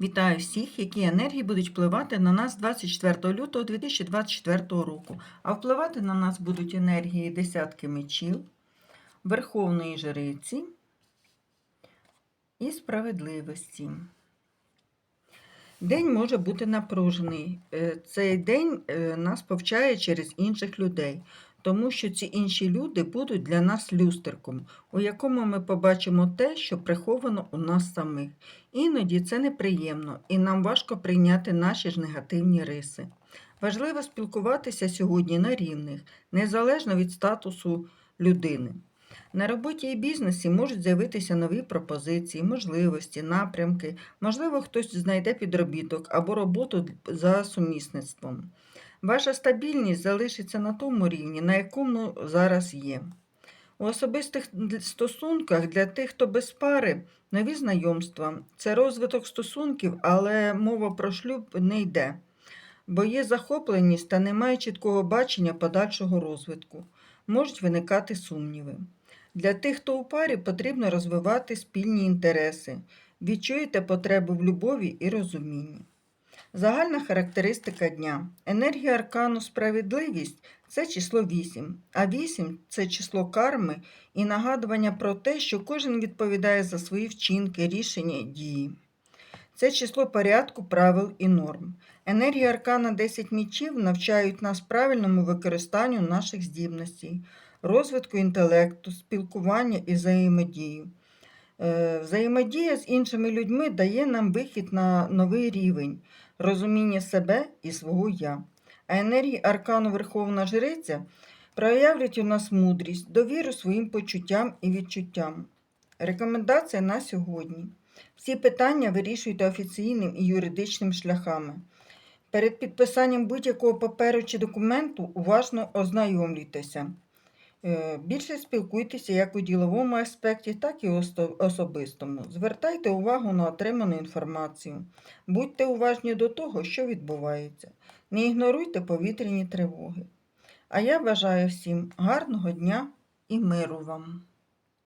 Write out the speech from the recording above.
Вітаю всіх, які енергії будуть впливати на нас 24 лютого 2024 року. А впливати на нас будуть енергії десятки мечів, Верховної Жриці і справедливості. День може бути напружений. Е, Цей день е, нас повчає через інших людей, тому що ці інші люди будуть для нас люстерком, у якому ми побачимо те, що приховано у нас самих. Іноді це неприємно, і нам важко прийняти наші ж негативні риси. Важливо спілкуватися сьогодні на рівних, незалежно від статусу людини. На роботі і бізнесі можуть з'явитися нові пропозиції, можливості, напрямки. Можливо, хтось знайде підробіток або роботу за сумісництвом. Ваша стабільність залишиться на тому рівні, на якому зараз є. У особистих стосунках для тих, хто без пари, нові знайомства це розвиток стосунків, але мова про шлюб не йде, бо є захопленість та немає чіткого бачення подальшого розвитку. Можуть виникати сумніви. Для тих, хто у парі, потрібно розвивати спільні інтереси. Відчуєте потребу в любові і розумінні. Загальна характеристика дня. Енергія аркану справедливість це число 8, а 8 це число карми і нагадування про те, що кожен відповідає за свої вчинки, рішення, дії. Це число порядку, правил і норм. Енергія аркана 10 мічів навчають нас правильному використанню наших здібностей, розвитку інтелекту, спілкування і взаємодії. Е, Взаємодія з іншими людьми дає нам вихід на новий рівень розуміння себе і свого я. А енергії аркану Верховна Жриця проявлять у нас мудрість, довіру своїм почуттям і відчуттям. Рекомендація на сьогодні. Всі питання вирішуйте офіційним і юридичним шляхами. Перед підписанням будь-якого паперу чи документу уважно ознайомлюйтеся. Е, Більше спілкуйтеся як у діловому аспекті, так і особистому. Звертайте увагу на отриману інформацію. Будьте уважні до того, що відбувається. Не ігноруйте повітряні тривоги. А я бажаю всім гарного дня і миру вам!